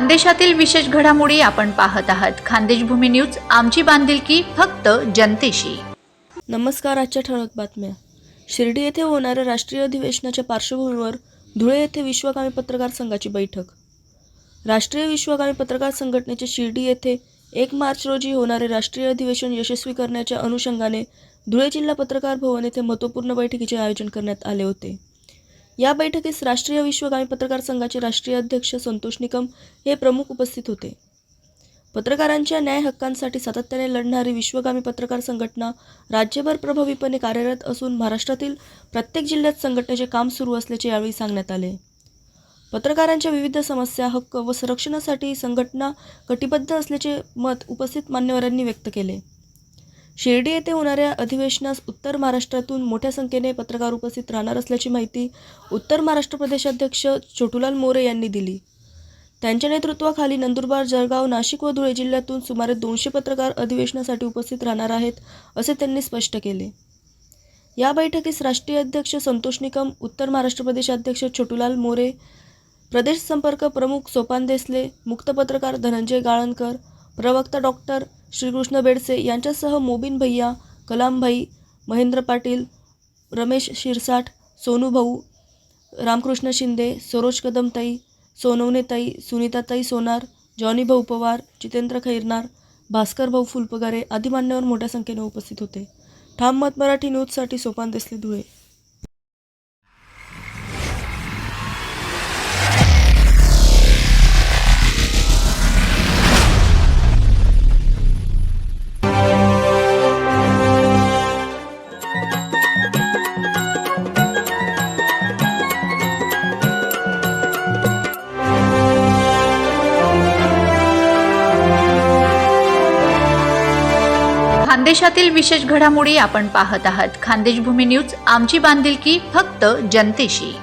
खानदेशातील विशेष घडामोडी आपण पाहत आहात. खानदेश भूमी न्यूज आमची बांधिलकी फक्त जनतेशी. नमस्कार आजच्या ठळक बातम्या. शिर्डी येथे होणाऱ्या राष्ट्रीय अधिवेशनाच्या पार्श्वभूमीवर धुळे येथे विश्वगामी पत्रकार संघाची बैठक. राष्ट्रीय विश्वगामी पत्रकार संघटनेचे शिर्डी येथे एक मार्च रोजी होणारे राष्ट्रीय अधिवेशन यशस्वी करण्याच्या अनुषंगाने धुळे जिल्हा पत्रकार भवन येथे महत्त्वपूर्ण बैठकीचे आयोजन करण्यात आले होते. या बैठकीस राष्ट्रीय विश्वगामी पत्रकार संघाचे राष्ट्रीय अध्यक्ष संतोष निकम हे प्रमुख उपस्थित होते. पत्रकारांच्या न्याय हक्कांसाठी सातत्याने लढणारी विश्वगामी पत्रकार संघटना राज्यभर प्रभावीपणे कार्यरत असून महाराष्ट्रातील प्रत्येक जिल्ह्यात संघटनेचे काम सुरू असल्याचे यावेळी सांगण्यात आले. पत्रकारांच्या विविध समस्या हक्क व संरक्षणासाठी संघटना कटिबद्ध असल्याचे मत उपस्थित मान्यवरांनी व्यक्त केले. शिर्डी येथे होणाऱ्या अधिवेशनास उत्तर महाराष्ट्रातून मोठ्या संख्येने पत्रकार उपस्थित राहणार असल्याची माहिती उत्तर महाराष्ट्र प्रदेशाध्यक्ष छोटूलाल मोरे यांनी दिली. त्यांच्या नेतृत्वाखाली नंदुरबार जळगाव नाशिक व धुळे जिल्ह्यातून सुमारे दोनशे पत्रकार अधिवेशनासाठी उपस्थित राहणार आहेत असे त्यांनी स्पष्ट केले. या बैठकीस राष्ट्रीय अध्यक्ष संतोष निकम उत्तर महाराष्ट्र प्रदेशाध्यक्ष छोटूलाल मोरे प्रदेश संपर्क प्रमुख सोपान देसले मुक्त पत्रकार धनंजय गाळणकर प्रवक्ता डॉक्टर श्रीकृष्ण बेडसे यांच्यासह मोबिन भैया कलामभाई महेंद्र पाटील रमेश शिरसाट सोनू भाऊ रामकृष्ण शिंदे सरोज कदमताई सोनवनेताई सुनीताताई सोनार जॉनी भाऊ पवार जितेंद्र खैरनार भास्कर भाऊ फुलपगारे आदी मान्यवर मोठ्या संख्येने उपस्थित होते. ठाम मत मराठी न्यूजसाठी सोपान देसले धुळे. खानदेशातील विशेष घडामोडी आपण पाहत आहात. खानदेश भूमी न्यूज आमची बांधिलकी फक्त जनतेशी.